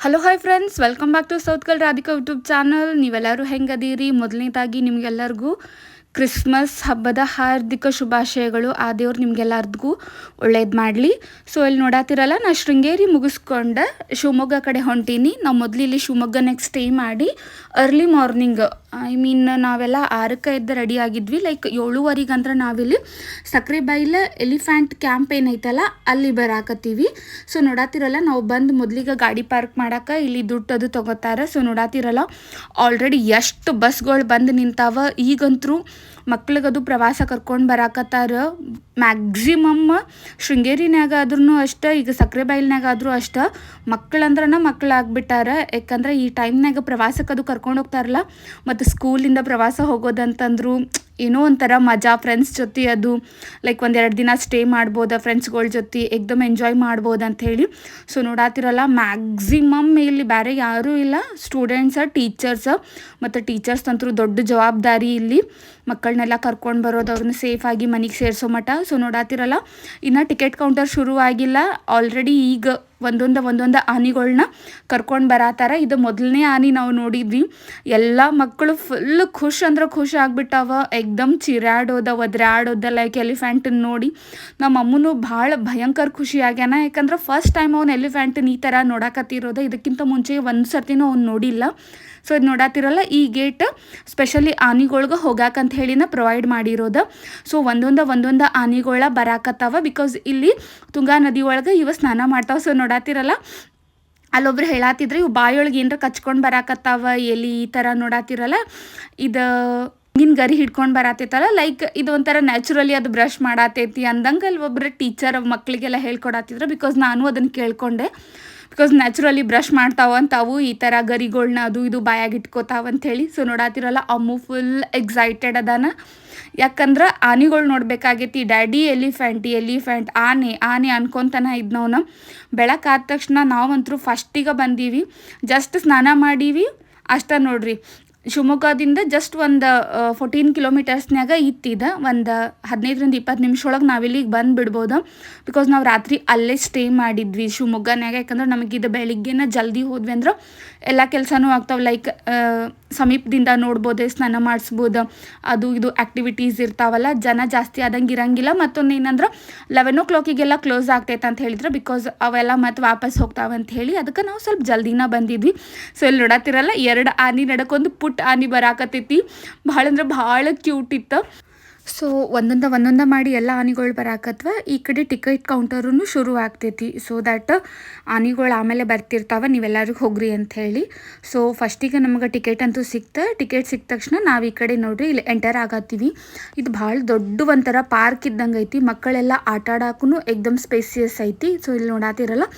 Hello hi friends welcome back to south ಕಲ್ Radhika YouTube channel ನೀವೆಲ್ಲರೂ ಹೆಂಗದೀರಿ? ಮೊದಲನೇದಾಗಿ ನಿಮಗೆಲ್ಲರಿಗೂ ಕ್ರಿಸ್ಮಸ್ ಹಬ್ಬದ ಹಾರ್ದಿಕ ಶುಭಾಶಯಗಳು. ಆ ದೇವ್ರು ನಿಮಗೆಲ್ಲರಿಗೂ ಒಳ್ಳೇದು ಮಾಡಲಿ. ಸೊ ಇಲ್ಲಿ ನೋಡಾತಿರಲ್ಲ, ನಾ ಶೃಂಗೇರಿ ಮುಗಿಸ್ಕೊಂಡೆ ಶಿವಮೊಗ್ಗ ಕಡೆ ಹೊಂಟೀನಿ. ನಾವು ಮೊದಲು ಇಲ್ಲಿ ಶಿವಮೊಗ್ಗ ನೆಕ್ಸ್ಟ್ ಸ್ಟೇ ಮಾಡಿ ಅರ್ಲಿ ಮಾರ್ನಿಂಗ್ ಐ ಮೀನ್ ನಾವೆಲ್ಲ ಆರಕ್ಕೆ ಎದ್ದು ರೆಡಿ ಆಗಿದ್ವಿ. ಲೈಕ್ ಏಳುವರೆಗೆ ಅಂದ್ರೆ ನಾವಿಲ್ಲಿ ಸಕ್ಕರೆ ಬೈಲ ಎಲಿಫ್ಯಾಂಟ್ ಕ್ಯಾಂಪ್ ಏನೈತಲ್ಲ, ಅಲ್ಲಿ ಬರಾಕತ್ತೀವಿ. ಸೊ ನೋಡಾತಿರಲ್ಲ, ನಾವು ಬಂದು ಮೊದಲಿಗೆ ಗಾಡಿ ಪಾರ್ಕ್ ಮಾಡಕ್ಕೆ ಇಲ್ಲಿ ದುಡ್ಡು ಅದು ತೊಗೋತಾರೆ. ಸೊ ನೋಡಾತಿರಲ್ಲ ಆಲ್ರೆಡಿ ಎಷ್ಟು ಬಸ್ಗಳು ಬಂದು ನಿಂತಾವ. ಈಗಂತರೂ ಮಕ್ಳಿಗದು ಪ್ರವಾಸ ಕರ್ಕೊಂಡು ಬರಾಕತ್ತಾರ. ಮ್ಯಾಕ್ಸಿಮಮ್ ಶೃಂಗೇರಿನಾಗ ಆದ್ರೂ ಅಷ್ಟೇ, ಈಗ ಸಕ್ಕರೆ ಆದರೂ ಅಷ್ಟೇ ಮಕ್ಕಳಂದ್ರನ ಮಕ್ಳು ಆಗ್ಬಿಟ್ಟಾರ ಯಾಕಂದ್ರೆ ಈ ಟೈಮ್ನಾಗ ಪ್ರವಾಸಕ್ಕೆ ಅದು ಕರ್ಕೊಂಡು ಹೋಗ್ತಾರಲ್ಲ, ಮತ್ತು ಸ್ಕೂಲಿಂದ ಪ್ರವಾಸ ಹೋಗೋದಂತಂದ್ರು ಏನೋ ಒಂಥರ ಮಜಾ ಫ್ರೆಂಡ್ಸ್ ಜೊತೆ ಅದು ಲೈಕ್ ಒಂದೆರಡು ದಿನ ಸ್ಟೇ ಮಾಡ್ಬೋದ ಫ್ರೆಂಡ್ಸ್ಗಳ ಜೊತೆ ಎಕ್ದಮ್ ಎಂಜಾಯ್ ಮಾಡ್ಬೋದು ಅಂತ ಹೇಳಿ ಸೊ ನೋಡಾತಿರಲ್ಲ ಮ್ಯಾಕ್ಸಿಮಮ್ ಇಲ್ಲಿ ಬೇರೆ ಯಾರೂ ಇಲ್ಲ. ಸ್ಟೂಡೆಂಟ್ಸ ಟೀಚರ್ಸ ಮತ್ತು ಟೀಚರ್ಸ್ ಅಂತೂ ದೊಡ್ಡ ಜವಾಬ್ದಾರಿ ಇಲ್ಲಿ ಮಕ್ಕಳನ್ನೆಲ್ಲ ಕರ್ಕೊಂಡು ಬರೋದು, ಅವ್ರನ್ನ ಸೇಫಾಗಿ ಮನೆಗೆ ಸೇರಿಸೋ ಮಟ್ಟ ಸೊ ನೋಡಾತಿರಲ್ಲ, ಇನ್ನು ಟಿಕೆಟ್ ಕೌಂಟರ್ ಶುರು ಆಗಿಲ್ಲ ಆಲ್ರೆಡಿ ಈಗ ಒಂದೊಂದು ಒಂದೊಂದು ಆನಿಗಳನ್ನ ಕರ್ಕೊಂಡು ಬರತ್ತಾರ ಇದು ಮೊದಲನೇ ಆನಿ ನಾವು ನೋಡಿದ್ವಿ. ಎಲ್ಲ ಮಕ್ಕಳು ಫುಲ್ ಖುಷ್ ಅಂದ್ರೆ ಖುಷಿ ಆಗ್ಬಿಟ್ಟಾವ. ಎಕ್ದಮ್ ಚಿರಾಡೋದ ಒದ್ರಾಡೋದ ಲೈಕ್ ಎಲಿಫೆಂಟನ್ನ ನೋಡಿ. ನಮ್ಮ ಅಮ್ಮನೂ ಭಾಳ ಭಯಂಕರ ಖುಷಿ ಆಗ್ಯಾನ. ಯಾಕಂದ್ರೆ ಫಸ್ಟ್ ಟೈಮ್ ಅವ್ನು ಎಲಿಫೆಂಟನ್ ಈ ಥರ ನೋಡಕತ್ತಿರೋದು. ಇದಕ್ಕಿಂತ ಮುಂಚೆ ಒಂದು ಸರ್ತಿನೂ ಅವ್ನು ನೋಡಿಲ್ಲ. ಸೊ ಇದು ನೋಡತ್ತಿರಲ್ಲ ಈ ಗೇಟ್ ಸ್ಪೆಷಲಿ ಆನಿಗಳ್ಗೆ ಹೋಗಾಕಂತ ಹೇಳಿನ ಪ್ರೊವೈಡ್ ಮಾಡಿರೋದು. ಸೊ ಒಂದೊಂದು ಒಂದೊಂದು ಆನಿಗಳ ಬರಾಕತ್ತಾವ. ಬಿಕಾಸ್ ಇಲ್ಲಿ ತುಂಗಾ ನದಿ ಒಳಗೆ ಇವ ಸ್ನಾನ ಮಾಡ್ತಾವ. ಸೊ ನೋಡತ್ತಿರಲ್ಲ ಅಲ್ಲೊಬ್ರು ಹೇಳತ್ತಿದ್ರು ಇವು ಬಾಯೊಳಗೆ ಏನರ ಕಚ್ಕೊಂಡು ಬರಾಕತ್ತಾವ ಎಲ್ಲಿ ಈ ಥರ ನೋಡತ್ತಿರಲ್ಲ ಇದು ನಿನ್ನ ಗರಿ ಹಿಡ್ಕೊಂಡು ಬರತ್ತೈತಲ್ಲ ಲೈಕ್ ಇದು ಒಂಥರ ನ್ಯಾಚುರಲಿ ಅದು ಬ್ರಷ್ ಮಾಡತ್ತೈತಿ ಅಂದಂಗೆ ಅಲ್ಲಿ ಒಬ್ಬರು ಟೀಚರ್ ಮಕ್ಕಳಿಗೆಲ್ಲ ಹೇಳ್ಕೊಡತ್ತಿದ್ರು ಬಿಕಾಸ್ ನಾನು ಅದನ್ನು ಕೇಳ್ಕೊಂಡೆ. ಬಿಕಾಸ್ ನ್ಯಾಚುರಲಿ ಬ್ರಷ್ ಮಾಡ್ತಾವ ಅಂತ ಅವು ಈ ಥರ ಗರಿಗಳ್ನ ಅದು ಇದು ಬಾಯಾಗಿ ಹೇಳಿ. ಸೊ ನೋಡಾತಿರಲ್ಲ ಅಮ್ಮು ಫುಲ್ ಎಕ್ಸೈಟೆಡ್ ಅದಾನ. ಯಾಕಂದ್ರೆ ಆನೆಗಳು ನೋಡ್ಬೇಕಾಗೈತಿ ಡ್ಯಾಡಿ ಎಲಿಫೆಂಟ್ ಎಲಿಫೆಂಟ್ ಆನೆ ಆನೆ ಅನ್ಕೊಂತನ ಇದ್ನವನ. ಬೆಳಕಾದ ತಕ್ಷಣ ನಾವಂತರೂ ಫಸ್ಟಿಗೆ ಬಂದೀವಿ. ಜಸ್ಟ್ ಸ್ನಾನ ಮಾಡೀವಿ. ಅಷ್ಟ ನೋಡ್ರಿ ಶಿವಮೊಗ್ಗದಿಂದ ಜಸ್ಟ್ ಒಂದು ಫೋರ್ಟೀನ್ ಕಿಲೋಮೀಟರ್ಸ್ನಾಗ ಇತ್ತಿದ. ಒಂದು ಹದಿನೈದರಿಂದ ಇಪ್ಪತ್ತು ನಿಮಿಷ ಒಳಗೆ ನಾವಿಲ್ಲಿಗೆ ಬಂದು ಬಿಡ್ಬೋದು ಬಿಕಾಸ್ ನಾವು ರಾತ್ರಿ ಅಲ್ಲೇ ಸ್ಟೇ ಮಾಡಿದ್ವಿ ಶಿವಮೊಗ್ಗನಾಗ ಯಾಕಂದ್ರೆ ನಮಗಿದು ಬೆಳಿಗ್ಗೆನ ಜಲ್ದಿ ಹೋದ್ವಿ ಅಂದ್ರೆ ಎಲ್ಲ ಕೆಲಸನೂ ಆಗ್ತಾವೆ. ಲೈಕ್ ಸಮೀಪದಿಂದ ನೋಡ್ಬೋದು, ಸ್ನಾನ ಮಾಡಿಸ್ಬೋದು. ಅದು ಇದು ಆ್ಯಕ್ಟಿವಿಟೀಸ್ ಇರ್ತಾವಲ್ಲ, ಜನ ಜಾಸ್ತಿ ಆದಂಗೆ ಇರಂಗಿಲ್ಲ. ಮತ್ತೊಂದು ಏನಂದ್ರೆ ಲೆವೆನ್ ಓ ಕ್ಲಾಕಿಗೆಲ್ಲ ಕ್ಲೋಸ್ ಆಗ್ತೈತೆ ಅಂತ ಹೇಳಿದ್ರು ಬಿಕಾಸ್ ಅವೆಲ್ಲ ಮತ್ತೆ ವಾಪಸ್ ಹೋಗ್ತಾವೆ ಅಂತ ಹೇಳಿ ಅದಕ್ಕೆ ನಾವು ಸ್ವಲ್ಪ ಜಲ್ದಿನ ಬಂದಿದ್ವಿ. ಸೊ ಇಲ್ಲಿ ನೋಡತ್ತಿರಲ್ಲ, ಎರಡು ಆನಿ ನಡಕೊಂದು ಪುಟ್ ಆನಿ ಬರಾಕತ್ತೈತಿ. ಭಾಳ ಅಂದ್ರೆ ಭಾಳ ಕ್ಯೂಟ್ ಇತ್ತು. ಸೊ ಒಂದೊಂದ ಒಂದೊಂದ ಮಾಡಿ ಎಲ್ಲ ಆನೆಗಳು ಬರಾಕತ್ವ ಈ ಕಡೆ ಟಿಕೆಟ್ ಕೌಂಟರೂ ಶುರು ಆಗ್ತೈತಿ. ಸೊ ದ್ಯಾಟ್ ಆನೆಗಳು ಆಮೇಲೆ ಬರ್ತಿರ್ತಾವ ನೀವೆಲ್ಲರೂ ಹೋಗ್ರಿ ಅಂತ ಹೇಳಿ. ಸೊ ಫಸ್ಟಿಗೆ ನಮಗೆ ಟಿಕೆಟ್ ಅಂತೂ ಸಿಕ್ತ. ಟಿಕೆಟ್ ಸಿಕ್ಕ ತಕ್ಷಣ ನಾವು ಈ ಕಡೆ ನೋಡ್ರಿ, ಇಲ್ಲಿ ಎಂಟರ್ ಆಗತ್ತೀವಿ. ಇದು ಭಾಳ ದೊಡ್ಡ ಒಂಥರ ಪಾರ್ಕ್ ಇದ್ದಂಗೆ ಐತಿ. ಮಕ್ಕಳೆಲ್ಲ ಆಟ ಆಡಾಕೂ ಎಕ್ದಮ್ ಸ್ಪೇಸಿಯಸ್ ಐತಿ. ಸೊ ಇಲ್ಲಿ ನೋಡಾತಿರಲ್ಲ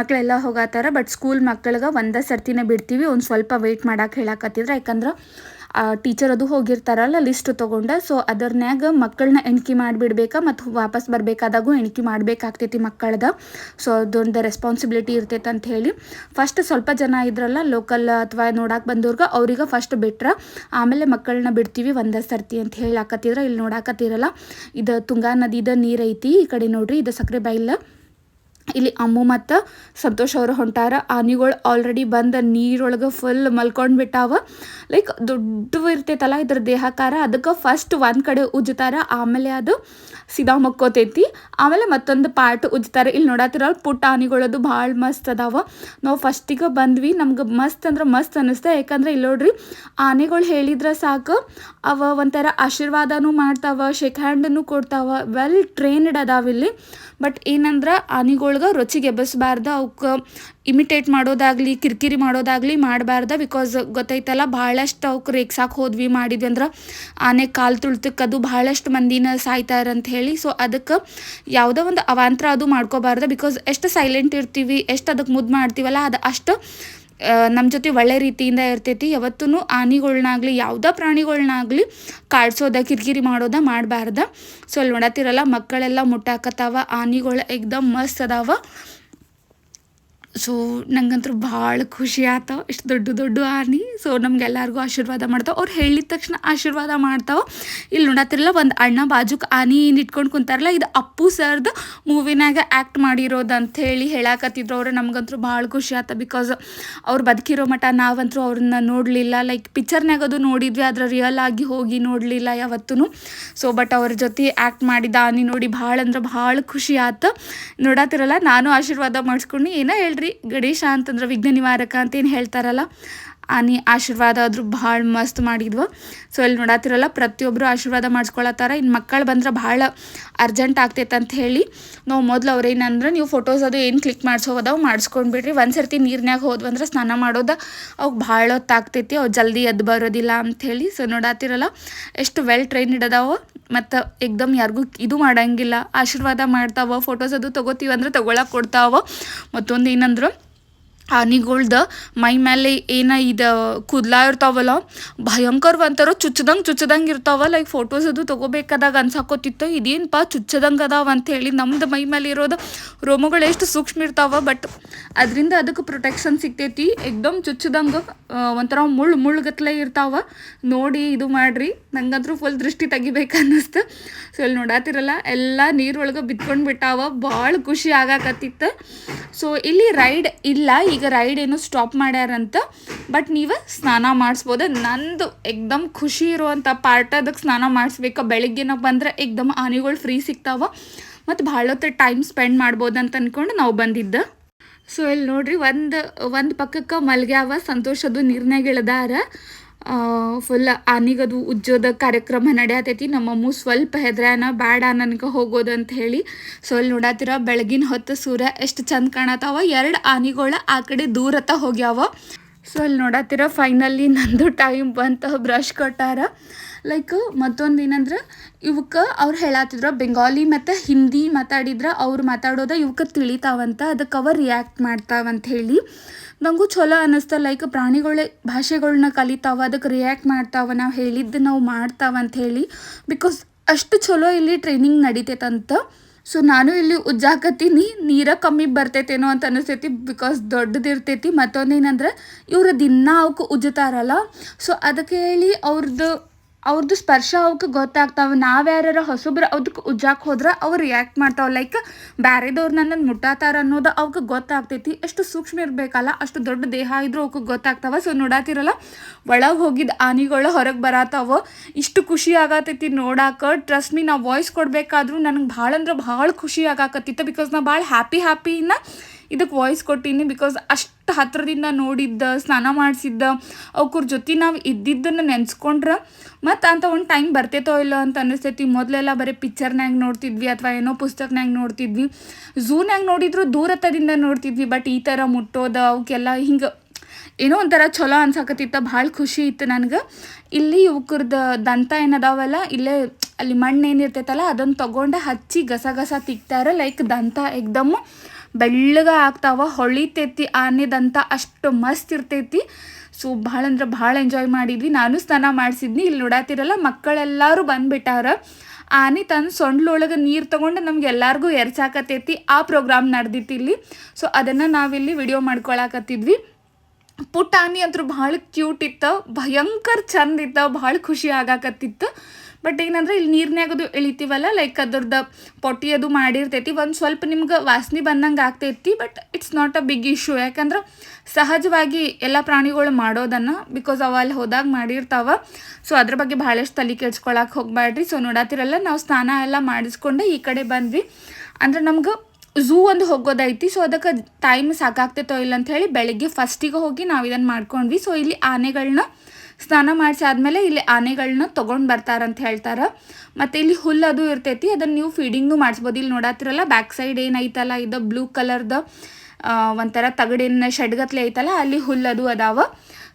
ಮಕ್ಕಳೆಲ್ಲ ಹೋಗತ್ತಾರ ಬಟ್ ಸ್ಕೂಲ್ ಮಕ್ಕಳಿಗೆ ಒಂದೇ ಸರ್ತಿನೇ ಬಿಡ್ತೀವಿ. ಒಂದು ಸ್ವಲ್ಪ ವೆಯ್ಟ್ ಮಾಡಕ್ಕೆ ಹೇಳಕತ್ತಿದ್ರೆ. ಯಾಕಂದ್ರೆ ಟೀಚರ್ ಅದು ಹೋಗಿರ್ತಾರಲ್ಲ ಲಿಸ್ಟ್ ತೊಗೊಂಡು. ಸೊ ಅದರ್ನ್ಯಾಗ ಮಕ್ಕಳನ್ನ ಎಣಿಕೆ ಮಾಡಿಬಿಡ್ಬೇಕಾ ಮತ್ತು ವಾಪಸ್ ಬರಬೇಕಾದಾಗೂ ಎಣಿಕೆ ಮಾಡಬೇಕಾಗ್ತೈತಿ ಮಕ್ಕಳದ. ಸೊ ಅದೊಂದು ರೆಸ್ಪಾನ್ಸಿಬಿಲಿಟಿ ಇರ್ತೈತೆ ಅಂತ ಹೇಳಿ. ಫಸ್ಟ್ ಸ್ವಲ್ಪ ಜನ ಇದ್ರಲ್ಲ ಲೋಕಲ್ ಅಥವಾ ನೋಡಕ್ಕೆ ಬಂದವ್ರಿಗೆ ಅವ್ರಿಗೆ ಫಸ್ಟ್ ಬಿಟ್ರೆ. ಆಮೇಲೆ ಮಕ್ಕಳನ್ನ ಬಿಡ್ತೀವಿ, ಒಂದೇ ಸರ್ತಿ ಅಂತ ಹೇಳಿ ಹಾಕತ್ತಿದ್ರೆ ಇಲ್ಲಿ ನೋಡಾಕತ್ತಿರಲ್ಲ, ಇದು ತುಂಗಾ ನದಿದ ನೀರೈತಿ ಈ ಕಡೆ ನೋಡ್ರಿ, ಇದು ಸಕ್ಕರೆ ಬೈಲ್. ಇಲ್ಲಿ ಅಮ್ಮು ಮತ್ತು ಸಂತೋಷ್ ಅವರು ಹೊಂಟಾರ. ಆನೆಗಳು ಆಲ್ರೆಡಿ ಬಂದು ನೀರೊಳಗೆ ಫುಲ್ ಮಲ್ಕೊಂಡು ಬಿಟ್ಟಾವ. ಲೈಕ್ ದೊಡ್ಡ ಇರ್ತೈತಲ್ಲ ಇದ್ರ ದೇಹಕಾರ, ಅದಕ್ಕೆ ಫಸ್ಟ್ ಒಂದು ಕಡೆ ಉಜ್ತಾರ, ಆಮೇಲೆ ಅದು ಸೀದಾ ಮಕ್ಕೋತೈತಿ. ಆಮೇಲೆ ಮತ್ತೊಂದು ಪಾರ್ಟ್ ಉಜ್ತಾರೆ. ಇಲ್ಲಿ ನೋಡತ್ತಿರೋ ಪುಟ್ಟ ಆನೆಗಳದು ಭಾಳ ಮಸ್ತ್ ಅದಾವ. ನಾವು ಫಸ್ಟಿಗೆ ಬಂದ್ವಿ, ನಮ್ಗೆ ಮಸ್ತ್ ಅಂದ್ರೆ ಮಸ್ತ್ ಅನಿಸ್ತಾ. ಯಾಕಂದ್ರೆ ಇಲ್ಲಿ ನೋಡ್ರಿ ಆನೆಗಳು ಹೇಳಿದ್ರೆ ಸಾಕು. ಅವ ಒಂಥರ ಆಶೀರ್ವಾದನೂ ಮಾಡ್ತಾವ ಶೇಕ್ ಹ್ಯಾಂಡನ್ನು ಕೊಡ್ತಾವ. ವೆಲ್ ಟ್ರೈನ್ಡ್ ಅದಾವ ಇಲ್ಲಿ. ಬಟ್ ಏನಂದ್ರೆ ಆನೆಗಳ್ಗೆ ರುಚಿಗೆ ಎಬ್ಬಿಸ್ಬಾರ್ದು ಅವಕ್ಕೆ ಇಮಿಟೇಟ್ ಮಾಡೋದಾಗಲಿ, ಕಿರಿಕಿರಿ ಮಾಡೋದಾಗಲಿ ಮಾಡಬಾರ್ದ ಬಿಕಾಸ್ ಗೊತ್ತೈತಲ್ಲ ಭಾಳಷ್ಟು ಅವಕ್ಕೆ ರೇಗ್ಸಾಕೆ ಹೋದ್ವಿ ಮಾಡಿದ್ವಿ ಅಂದ್ರೆ ಆನೆ ಕಾಲು ತುಳ್ತಕ್ಕದು ಭಾಳಷ್ಟು ಮಂದಿನ ಸಾಯ್ತಾರೆ ಅಂತ ಹೇಳಿ. ಸೊ ಅದಕ್ಕೆ ಯಾವುದೋ ಒಂದು ಅವಾಂತರ ಅದು ಮಾಡ್ಕೋಬಾರ್ದು ಬಿಕಾಸ್ ಎಷ್ಟು ಸೈಲೆಂಟ್ ಇರ್ತೀವಿ, ಎಷ್ಟು ಅದಕ್ಕೆ ಮುದ್ದು ಮಾಡ್ತೀವಲ್ಲ, ಅದು ಅಷ್ಟು ನಮ್ಮ ಜೊತೆ ಒಳ್ಳೆ ರೀತಿಯಿಂದ ಇರ್ತೈತಿ. ಯಾವತ್ತೂ ಆನಿಗಳನ್ನಾಗಲಿ ಯಾವುದೇ ಪ್ರಾಣಿಗಳ್ನಾಗ್ಲಿ ಕಾಡ್ಸೋದ, ಕಿರಿಕಿರಿ ಮಾಡೋದ ಮಾಡಬಾರ್ದ. ಸೊ ಅಲ್ಲಿ ನೋಡತ್ತಿರಲ್ಲ, ಮಕ್ಕಳೆಲ್ಲ ಮುಟ್ಟಾಕತ್ತಾವ, ಆನೆಗಳು ಎಕ್ದಮ್ ಮಸ್ತ್ ಅದಾವ. ಸೊ ನಂಗಂತೂ ಭಾಳ ಖುಷಿ ಆತ. ಇಷ್ಟು ದೊಡ್ಡ ದೊಡ್ಡ ಆನಿ. ಸೊ ನಮ್ಗೆಲ್ಲರಿಗೂ ಆಶೀರ್ವಾದ ಮಾಡ್ತಾವೆ. ಅವ್ರು ಹೇಳಿದ ತಕ್ಷಣ ಆಶೀರ್ವಾದ ಮಾಡ್ತಾವೆ. ಇಲ್ಲಿ ನೋಡತ್ತಿರಲ್ಲ ಒಂದು ಅಣ್ಣ ಬಾಜುಕ್ ಆನಿ ಇಟ್ಕೊಂಡು ಕುಂತಾರಲ್ಲ, ಇದು ಅಪ್ಪು ಸರ್ದು ಮೂವಿನಾಗ ಆ್ಯಕ್ಟ್ ಮಾಡಿರೋದು ಹೇಳಿ ಹೇಳಾಕತ್ತಿದ್ರು ಅವ್ರು. ನಮ್ಗಂತೂ ಭಾಳ ಖುಷಿ ಆತ ಬಿಕಾಸ್ ಅವ್ರು ಬದುಕಿರೋ ಮಠ ನಾವಂತೂ ಅವ್ರನ್ನ ನೋಡಲಿಲ್ಲ. ಲೈಕ್ ಪಿಕ್ಚರ್ನಾಗ ಅದು ನೋಡಿದ್ವಿ, ಆದ್ರೆ ರಿಯಲ್ ಆಗಿ ಹೋಗಿ ನೋಡಲಿಲ್ಲ ಯಾವತ್ತೂ ಸೊ ಬಟ್ ಅವ್ರ ಜೊತೆ ಆ್ಯಕ್ಟ್ ಮಾಡಿದ ಆನಿ ನೋಡಿ ಭಾಳ ಅಂದ್ರೆ ಭಾಳ ಖುಷಿ ಆತ. ನೋಡತ್ತಿರಲ್ಲ ನಾನು ಆಶೀರ್ವಾದ ಮಾಡಿಸ್ಕೊಂಡು ಏನೋ ಹೇಳ್ರಿ ಗಣೇಶ ಅಂತಂದ್ರೆ ವಿಘ್ನ ನಿವಾರಕ ಅಂತ ಏನು ಹೇಳ್ತಾರಲ್ಲ ಆನಿ ಆಶೀರ್ವಾದ ಆದರೂ ಭಾಳ ಮಸ್ತ್ ಮಾಡಿದ್ವು. ಸೊ ಇಲ್ಲಿ ನೋಡತ್ತಿರಲ್ಲ ಪ್ರತಿಯೊಬ್ಬರು ಆಶೀರ್ವಾದ ಮಾಡಿಸ್ಕೊಳತ್ತಾರ. ಇನ್ನು ಮಕ್ಕಳು ಬಂದ್ರೆ ಭಾಳ ಅರ್ಜೆಂಟ್ ಆಗ್ತೈತೆ ಅಂತ ಹೇಳಿ ನಾವು ಮೊದಲು ಅವ್ರೇನಂದ್ರೆ ನೀವು ಫೋಟೋಸ್ ಅದು ಏನು ಕ್ಲಿಕ್ ಮಾಡಿಸೋದವು ಮಾಡಿಸ್ಕೊಂಡು ಬಿಡ್ರಿ. ಒಂದು ಸರ್ತಿ ನೀರಿನಾಗ ಹೋದ್ವಂದ್ರೆ ಸ್ನಾನ ಮಾಡೋದು ಅವು ಭಾಳ ಹೊತ್ತಾಗ್ತೈತಿ ಅವು ಜಲ್ದಿ ಎದ್ದು ಬರೋದಿಲ್ಲ ಅಂಥೇಳಿ ಸೊ ನೋಡತ್ತಿರಲ್ಲ ಎಷ್ಟು ವೆಲ್ ಟ್ರೈನ್ ಇಡದವು ಮತ್ತು ಎಕ್ದಮ್ ಯಾರಿಗೂ ಇದು ಮಾಡಂಗಿಲ್ಲ. ಆಶೀರ್ವಾದ ಮಾಡ್ತಾವ. ಫೋಟೋಸ್ ಅದು ತೊಗೋತೀವಿ ಅಂದ್ರೆ ತೊಗೊಳಕ್ಕೆ ಕೊಡ್ತಾವ. ಮತ್ತೊಂದು ಏನಂದ್ರೆ ಆನಿಗಳ್ದು ಮೈ ಮೇಲೆ ಏನ ಇದು ಕೂದಲ ಇರ್ತಾವಲ್ಲ ಭಯಂಕರ ಒಂಥರ ಚುಚ್ಚದಂಗೆ ಚುಚ್ಚದಂಗೆ ಇರ್ತಾವ. ಲೈಕ್ ಫೋಟೋಸ್ ಅದು ತೊಗೋಬೇಕಾದಾಗ ಅನ್ಸಾಕೋತಿತ್ತು ಇದೇನಪ್ಪ ಚುಚ್ಚದಂಗೆ ಅದಾವ ಅಂಥೇಳಿ ನಮ್ದು ಮೈ ಮೇಲೆ ಇರೋದು ರೋಮಗಳು ಎಷ್ಟು ಸೂಕ್ಷ್ಮ ಇರ್ತಾವ ಬಟ್ ಅದರಿಂದ ಅದಕ್ಕೆ ಪ್ರೊಟೆಕ್ಷನ್ ಸಿಗ್ತೈತಿ. ಎಕ್ದಮ್ ಚುಚ್ಚದಂಗೆ ಒಂಥರ ಮುಳ್ಳು ಮುಳ್ಳುಗತ್ಲೆ ಇರ್ತಾವ. ನೋಡಿ ಇದು ಮಾಡಿರಿ ನಂಗಂತೂ ಫುಲ್ ದೃಷ್ಟಿ ತೆಗಿಬೇಕು ಅನ್ನಿಸ್ತು. ಸೊ ಇಲ್ಲಿ ನೋಡಾತಿರಲ್ಲ, ಎಲ್ಲ ನೀರೊಳಗೆ ಬಿತ್ಕೊಂಡು ಬಿಟ್ಟಾವ. ಭಾಳ ಖುಷಿ ಆಗಾಕತ್ತಿತ್ತು. ಸೊ ಇಲ್ಲಿ ರೈಡ್ ಇಲ್ಲ ಈಗ ರೈಡ್ ಏನು ಸ್ಟಾಪ್ ಮಾಡ್ಯಾರಂತ ಬಟ್ ನೀವು ಸ್ನಾನ ಮಾಡಿಸ್ಬೋದು. ನಂದು ಎಕ್ದಮ್ ಖುಷಿ ಇರುವಂಥ ಪಾರ್ಟ್ ಅದಕ್ಕೆ ಸ್ನಾನ ಮಾಡಿಸ್ಬೇಕು. ಬೆಳಿಗ್ಗೆನ ಬಂದ್ರೆ ಎಕ್ದಮ್ ಆನೆಗಳು ಫ್ರೀ ಸಿಗ್ತಾವೆ. ಮತ್ತು ಭಾಳ ಹೊತ್ತು ಟೈಮ್ ಸ್ಪೆಂಡ್ ಮಾಡ್ಬೋದು ಅಂತ ಅಂದ್ಕೊಂಡು ನಾವು ಬಂದಿದ್ದ. ಸೊ ಇಲ್ಲಿ ನೋಡ್ರಿ ಒಂದು ಒಂದು ಪಕ್ಕಕ್ಕೆ ಮಲ್ಗ್ಯಾವ ಸಂತೋಷದು ನೀರ್ನಾಗ ಇಳ್ದಾರ ಫುಲ್ ಆನಿಗದು ಉಜ್ಜೋದ ಕಾರ್ಯಕ್ರಮ ನಡೆಯತೈತಿ. ನಮ್ಮಮ್ಮ ಸ್ವಲ್ಪ ಹೆದ್ರ್ಯಾನ ಬೇಡ ನನಗೆ ಹೋಗೋದು ಅಂತ ಹೇಳಿ. ಸೊ ಅಲ್ಲಿ ನೋಡತ್ತಿರ ಬೆಳಗಿನ ಹೊತ್ತು ಸೂರ್ಯ ಎಷ್ಟು ಚಂದ ಕಾಣತ್ತಾವ ಎರಡು ಆನಿಗಳು ಆ ಕಡೆ ದೂರತ್ತ ಹೋಗ್ಯಾವ. ಸೊ ಅಲ್ಲಿ ನೋಡತ್ತೀರ ಫೈನಲಿ ನಂದು ಟೈಮ್ ಬಂತು ಬ್ರಷ್ ಕೊಟ್ಟಾರ. ಲೈಕ್ ಮತ್ತೊಂದು ಏನಂದ್ರೆ ಇವಕ್ಕೆ ಅವ್ರು ಹೇಳತ್ತಿದ್ರು ಬೆಂಗಾಲಿ ಮತ್ತು ಹಿಂದಿ ಮಾತಾಡಿದ್ರೆ ಅವ್ರು ಮಾತಾಡೋದ ಇವಕ್ಕೆ ತಿಳಿತಾವಂತ ಅದಕ್ಕೆ ಅವ ರಿಯಾಕ್ಟ್ ಮಾಡ್ತಾವಂತ ಹೇಳಿ ನಂಗೂ ಚಲೋ ಅನ್ನಿಸ್ತ ಲೈಕ್ ಪ್ರಾಣಿಗಳ ಭಾಷೆಗಳನ್ನ ಕಲಿತಾವ ಅದಕ್ಕೆ ರಿಯಾಕ್ಟ್ ಮಾಡ್ತಾವ, ನಾವು ಹೇಳಿದ್ದು ನಾವು ಮಾಡ್ತಾವಂತ ಹೇಳಿ ಬಿಕಾಸ್ ಅಷ್ಟು ಚಲೋ ಇಲ್ಲಿ ಟ್ರೈನಿಂಗ್ ನಡಿತೈತಂತ. ಸೊ ನಾನು ಇಲ್ಲಿ ಉಜ್ಜಾಕತ್ತೀನಿ. ನೀರ ಕಮ್ಮಿ ಬರ್ತೈತೇನೋ ಅಂತ ಅನಿಸ್ತೈತಿ ಬಿಕಾಸ್ ದೊಡ್ಡದಿರ್ತೈತಿ. ಮತ್ತೊಂದು ಏನಂದ್ರೆ ಇವರು ದಿನ ಅವಕ್ಕೆ ಉಜ್ಜುತ್ತಾರಲ್ಲ. ಸೊ ಅದಕ್ಕೆ ಹೇಳಿ ಅವ್ರದ್ದು ಅವ್ರದ್ದು ಸ್ಪರ್ಶ ಅವಕ್ಕೆ ಗೊತ್ತಾಗ್ತಾವೆ. ನಾವು ಯಾರ್ಯಾರ ಹೊಸಬ್ರು ಅದಕ್ಕೆ ಉಜ್ಜಾಕ್ ಹೋದ್ರೆ ಅವ್ರು ರಿಯಾಕ್ಟ್ ಮಾಡ್ತಾವೆ. ಲೈಕ್ ಬೇರೆದವ್ರು ನನ್ನನ್ನು ಮುಟ್ಟಾತಾರ ಅನ್ನೋದು ಅವಕ್ಕೆ ಗೊತ್ತಾಗ್ತೈತಿ. ಎಷ್ಟು ಸೂಕ್ಷ್ಮ ಇರಬೇಕಲ್ಲ, ಅಷ್ಟು ದೊಡ್ಡ ದೇಹ ಇದ್ರೂ ಅವಕ್ಕೆ ಗೊತ್ತಾಗ್ತಾವ. ಸೊ ನೋಡಾತಿರಲ್ಲ, ಒಳಗೆ ಹೋಗಿದ್ದ ಆನಿಗಳು ಹೊರಗೆ ಬರತ್ತಾವ ಇಷ್ಟು ಖುಷಿ ಆಗತೈತಿ ನೋಡಾಕ. ಟ್ರಸ್ಟ್ ಮೀ ನಾವು ವಾಯ್ಸ್ ಕೊಡಬೇಕಾದ್ರೂ ನನಗೆ ಭಾಳ ಅಂದ್ರೆ ಭಾಳ ಖುಷಿ ಆಗಾಕತ್ತಿತ್ತು ಬಿಕಾಸ್ ನಾ ಭಾಳ ಹ್ಯಾಪಿ ಹ್ಯಾಪಿನ ಇದಕ್ಕೆ ವಾಯ್ಸ್ ಕೊಟ್ಟೀನಿ ಬಿಕಾಸ್ ಅಷ್ಟು ಹತ್ರದಿಂದ ನೋಡಿದ್ದ, ಸ್ನಾನ ಮಾಡಿಸಿದ್ದ ಅವ್ರ ಜೊತೆ ನಾವು ಇದ್ದಿದ್ದನ್ನು ನೆನೆಸ್ಕೊಂಡ್ರೆ ಮತ್ತು ಅಂತ ಒಂದು ಟೈಮ್ ಬರ್ತೈತೋ ಇಲ್ಲ ಅಂತ ಅನ್ನಿಸ್ತೈತಿ. ಮೊದಲೆಲ್ಲ ಬರೀ ಪಿಕ್ಚರ್ನಾಗ ನೋಡ್ತಿದ್ವಿ ಅಥವಾ ಏನೋ ಪುಸ್ತಕನಾಗ ನೋಡ್ತಿದ್ವಿ. ಝೂನಾಗ ನೋಡಿದ್ರು ದೂರತದಿಂದ ನೋಡ್ತಿದ್ವಿ ಬಟ್ ಈ ಥರ ಮುಟ್ಟೋದು ಅವಕ್ಕೆಲ್ಲ ಹಿಂಗೆ ಏನೋ ಒಂಥರ ಚಲೋ ಅನ್ಸಾಕತ್ತಿತ್ತು, ಭಾಳ ಖುಷಿ ಇತ್ತು ನನಗೆ. ಇಲ್ಲಿ ಇವಕ್ರದ್ದು ದಂತ ಏನದಾವಲ್ಲ, ಇಲ್ಲೇ ಅಲ್ಲಿ ಮಣ್ಣು ಏನಿರ್ತೈತಲ್ಲ ಅದನ್ನು ತೊಗೊಂಡು ಹಚ್ಚಿ ಗಸ ಗಸ ತಿಕ್ತಾರೆ ಲೈಕ್ ದಂತ ಎಕ್ದಮ್ ಬೆಳ್ಳಗೆ ಆಗ್ತಾವ, ಹೊಳಿತೈತಿ ಆನೆದಂತ ಅಷ್ಟು ಮಸ್ತ್ ಇರ್ತೈತಿ. ಸೊ ಭಾಳ ಅಂದ್ರೆ ಭಾಳ ಎಂಜಾಯ್ ಮಾಡಿದ್ವಿ. ನಾನು ಸ್ನಾನ ಮಾಡಿಸಿದ್ನಿ. ಇಲ್ಲಿ ನೋಡಾತಿರಲ್ಲ, ಮಕ್ಕಳೆಲ್ಲರೂ ಬಂದ್ಬಿಟ್ಟಾರ. ಆನೆ ತನ್ನ ಸೊಂಡ್ಲೊಳಗೆ ನೀರು ತಗೊಂಡು ನಮ್ಗೆ ಎಲ್ಲರಿಗೂ ಎರ್ಚಾಕತೈತಿ. ಆ ಪ್ರೋಗ್ರಾಮ್ ನಡೆದಿತ್ತು ಇಲ್ಲಿ. ಸೊ ಅದನ್ನು ನಾವಿಲ್ಲಿ ವಿಡಿಯೋ ಮಾಡ್ಕೊಳಕತ್ತಿದ್ವಿ. ಪುಟ್ಟ ಆನೆ ಅಂತೂ ಭಾಳ ಕ್ಯೂಟ್ ಇತ್ತು, ಭಯಂಕರ ಚಂದ ಇತ್ತು, ಭಾಳ ಖುಷಿ ಆಗಾಕತ್ತಿತ್ತು. ಬಟ್ ಏನಂದ್ರೆ ಇಲ್ಲಿ ನೀರ್ನ್ಯಾಗದು ಇಳಿತೀವಲ್ಲ ಲೈಕ್ ಅದ್ರದ್ದು ಪೊಟ್ಟಿ ಅದು ಮಾಡಿರ್ತೈತಿ. ಒಂದು ಸ್ವಲ್ಪ ನಿಮ್ಗೆ ವಾಸನೆ ಬಂದಂಗೆ ಆಗ್ತೈತಿ but it's not a big issue ಯಾಕಂದ್ರೆ ಸಹಜವಾಗಿ ಎಲ್ಲ ಪ್ರಾಣಿಗಳು ಮಾಡೋದನ್ನು ಬಿಕಾಸ್ ಅವ ಅಲ್ಲಿ ಹೋದಾಗ ಮಾಡಿರ್ತಾವ. ಸೊ ಅದ್ರ ಬಗ್ಗೆ ಭಾಳಷ್ಟು ತಲೆ ಕೆಡ್ಸ್ಕೊಳಕ್ಕೆ ಹೋಗ್ಬೇಡ್ರಿ ಸೊ ನೋಡತ್ತಿರಲ್ಲ ನಾವು ಸ್ನಾನ ಎಲ್ಲ ಮಾಡಿಸ್ಕೊಂಡು ಈ ಕಡೆ ಬಂದ್ವಿ. ಅಂದ್ರೆ ನಮ್ಗೆ ಝೂ ಒಂದು ಹೋಗೋದೈತಿ. ಸೊ ಅದಕ್ಕೆ ಟೈಮ್ ಸಾಕಾಗ್ತೈತೋ ಇಲ್ಲ ಅಂತ ಹೇಳಿ ಬೆಳಗ್ಗೆ ಫಸ್ಟಿಗೆ ಹೋಗಿ ನಾವು ಇದನ್ನು ಮಾಡ್ಕೊಂಡ್ವಿ. ಸೊ ಇಲ್ಲಿ ಆನೆಗಳನ್ನ ಸ್ನಾನ ಮಾಡಿಸಿ ಆದಮೇಲೆ ಇಲ್ಲಿ ಆನೆಗಳನ್ನ ತೊಗೊಂಡು ಬರ್ತಾರಂತ ಹೇಳ್ತಾರೆ. ಮತ್ತು ಇಲ್ಲಿ ಹುಲ್ಲು ಅದು ಇರ್ತೈತಿ ಅದನ್ನು ನೀವು ಫೀಡಿಂಗು ಮಾಡಿಸ್ಬೋದು. ಇಲ್ಲಿ ನೋಡತ್ತಿರಲ್ಲ ಬ್ಯಾಕ್ ಸೈಡ್ ಏನೈತಲ್ಲ ಇದು ಬ್ಲೂ ಕಲರ್ದು ಒಂಥರ ತಗಡಿನ ಶೆಡ್ಗತ್ಲೆ ಐತಲ್ಲ, ಅಲ್ಲಿ ಹುಲ್ಲದು ಅದಾವ.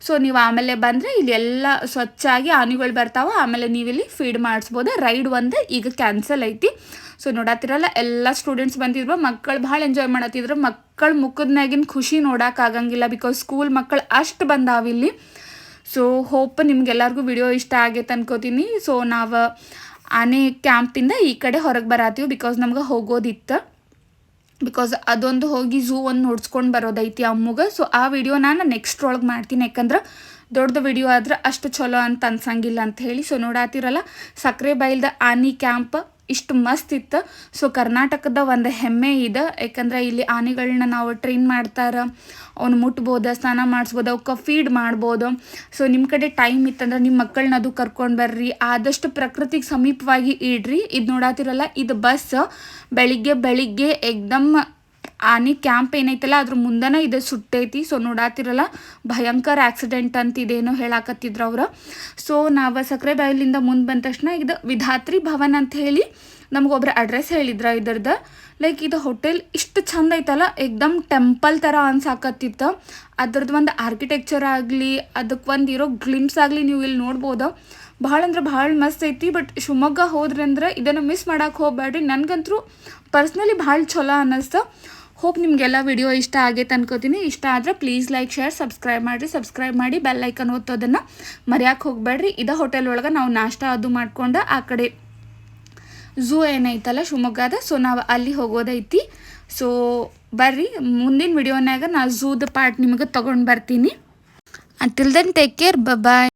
ಸೊ ನೀವು ಆಮೇಲೆ ಬಂದರೆ ಇಲ್ಲಿ ಎಲ್ಲ ಸ್ವಚ್ಛಾಗಿ ಆನೆಗಳು ಬರ್ತಾವ. ಆಮೇಲೆ ನೀವಿಲ್ಲಿ ಫೀಡ್ ಮಾಡಿಸ್ಬೋದು. ರೈಡ್ ಒಂದು, ಈಗ ಕ್ಯಾನ್ಸಲ್ ಐತಿ. ಸೊ ನೋಡತ್ತಿರಲ್ಲ ಎಲ್ಲ ಸ್ಟೂಡೆಂಟ್ಸ್ ಬಂದಿದ್ರು. ಮಕ್ಕಳು ಭಾಳ ಎಂಜಾಯ್ ಮಾಡತ್ತಿದ್ರು ಮಕ್ಕಳು ಮುಖದ್ನಾಗಿನ ಖುಷಿ ನೋಡೋಕ್ಕಾಗಂಗಿಲ್ಲ ಬಿಕಾಸ್ ಸ್ಕೂಲ್ ಮಕ್ಕಳು ಅಷ್ಟು ಬಂದಾವಿಲ್ಲಿ ಸೊ ಹೋಪ್ ನಿಮ್ಗೆಲ್ಲರಿಗೂ ವಿಡಿಯೋ ಇಷ್ಟ ಆಗೈತೆ ಅನ್ಕೋತೀನಿ. ಸೊ ನಾವು ಆನೆ ಕ್ಯಾಂಪಿಂದ ಈ ಕಡೆ ಹೊರಗೆ ಬರತ್ತೀವಿ ಬಿಕಾಸ್ ನಮ್ಗೆ ಹೋಗೋದಿತ್ತು. ಬಿಕಾಸ್ ಅದೊಂದು ಹೋಗಿ ಝೂ ಒಂದು ನೋಡ್ಸ್ಕೊಂಡು ಬರೋದೈತಿ ಅಮ್ಮಗ. ಸೊ ಆ ವಿಡಿಯೋ ನಾನು ನೆಕ್ಸ್ಟ್ ಒಳಗೆ ಮಾಡ್ತೀನಿ. ಯಾಕಂದ್ರೆ ದೊಡ್ಡದು ವಿಡಿಯೋ ಆದ್ರೆ ಅಷ್ಟು ಚಲೋ ಅಂತ ಅನ್ಸಂಗಿಲ್ಲ ಅಂತ ಹೇಳಿ. ಸೊ ನೋಡಾತಿರಲ್ಲ ಸಕ್ಕರೆ ಬೈಲ್ದ ಆನಿ ಕ್ಯಾಂಪ್ ಇಷ್ಟು ಮಸ್ತ್ ಇತ್ತು. ಸೊ ಕರ್ನಾಟಕದ ಒಂದು ಹೆಮ್ಮೆ ಇದೆ. ಯಾಕಂದ್ರೆ ಇಲ್ಲಿ ಆನೆಗಳನ್ನ ನಾವು ಟ್ರೈನ್ ಮಾಡ್ತಾರೆ. ಅವ್ನು ಮುಟ್ಬೋದು, ಸ್ನಾನ ಮಾಡಿಸ್ಬೋದು ಅವಕ್ಕೆ ಫೀಡ್ ಮಾಡ್ಬೋದು. ಸೊ ನಿಮ್ಮ ಕಡೆ ಟೈಮ್ ಇತ್ತಂದ್ರೆ ನಿಮ್ಮ ಮಕ್ಕಳನ್ನ ಅದು ಕರ್ಕೊಂಡು ಬರ್ರಿ. ಆದಷ್ಟು ಪ್ರಕೃತಿಗೆ ಸಮೀಪವಾಗಿ ಇಡ್ರಿ. ಇದು ನೋಡಾತಿರಲ್ಲ, ಇದು ಬಸ್ ಬೆಳಿಗ್ಗೆ ಬೆಳಿಗ್ಗೆ ಎಕ್ದಮ್ ಆನೆ ಕ್ಯಾಂಪ್ ಏನೈತಲ್ಲ, ಅದ್ರ ಮುಂದನ ಇದು ಸುಟ್ಟೈತಿ. ಸೊ ನೋಡಾತಿರಲ್ಲ, ಭಯಂಕರ ಆಕ್ಸಿಡೆಂಟ್ ಅಂತ ಇದೇನೋ ಹೇಳಾಕತ್ತಿದ್ರು ಅವರು. ಸೊ ನಾವು ಸಕ್ಕರೆ ಬಾಯಿಲಿಂದ ಮುಂದೆ ಬಂದ ತಕ್ಷಣ ಇದು ವಿಧಾತ್ರಿ ಭವನ್ ಅಂತ ಹೇಳಿ ನಮಗೊಬ್ರು ಅಡ್ರೆಸ್ ಹೇಳಿದ್ರ ಇದ್ರದ್ದು? ಲೈಕ್ ಇದು ಹೋಟೆಲ್ ಇಷ್ಟು ಚಂದ ಐತಲ್ಲ ಏಕ್ದಮ್ ಟೆಂಪಲ್ ಥರ ಅನ್ಸಾಕತ್ತಿತ್ತು. ಅದ್ರದ್ದು ಒಂದು ಆರ್ಕಿಟೆಕ್ಚರ್ ಆಗಲಿ ಅದಕ್ಕೆ ಒಂದು ಇರೋ ಗ್ಲಿಮ್ಸ್ ಆಗಲಿ ನೀವು ಇಲ್ಲಿ ನೋಡ್ಬೋದು. ಭಾಳ ಅಂದ್ರೆ ಭಾಳ ಮಸ್ತ್ ಐತಿ ಬಟ್ ಶಿವಮೊಗ್ಗ ಹೋದ್ರೆ ಅಂದ್ರೆ ಇದನ್ನು ಮಿಸ್ ಮಾಡಕ್ಕೆ ಹೋಗ್ಬೇಡ್ರಿ ನನಗಂತೂ ಪರ್ಸ್ನಲಿ ಭಾಳ ಚಲೋ ಅನ್ನಿಸ್ತು ಹೋಪ್ ನಿಮಗೆಲ್ಲ ವಿಡಿಯೋ ಇಷ್ಟ ಆಗೈತೆ ಅನ್ಕೋತೀನಿ. ಇಷ್ಟ ಆದರೆ ಪ್ಲೀಸ್ ಲೈಕ್ ಶೇರ್ ಸಬ್ಸ್ಕ್ರೈಬ್ ಮಾಡಿರಿ. ಸಬ್ಸ್ಕ್ರೈಬ್ ಮಾಡಿ ಬೆಲ್ ಐಕನ್ ಒತ್ತೋದನ್ನು ಮರ್ಯಾಕೆ ಹೋಗಬೇಡ್ರಿ ಇದೇ ಹೋಟೆಲ್ ಒಳಗೆ ನಾವು ನಾಷ್ಟ ಅದು ಮಾಡ್ಕೊಂಡು ಆ ಕಡೆ ಝೂ ಏನೈತಲ್ಲ ಶಿವಮೊಗ್ಗದ ಸೊ ನಾವು ಅಲ್ಲಿ ಹೋಗೋದೈತಿ ಸೊ ಬರ್ರಿ, ಮುಂದಿನ ವಿಡಿಯೋನಾಗ ನಾ ಝೂದ ಪಾರ್ಟ್ ನಿಮಗೆ ತೊಗೊಂಡು ಬರ್ತೀನಿ. Until then take care bye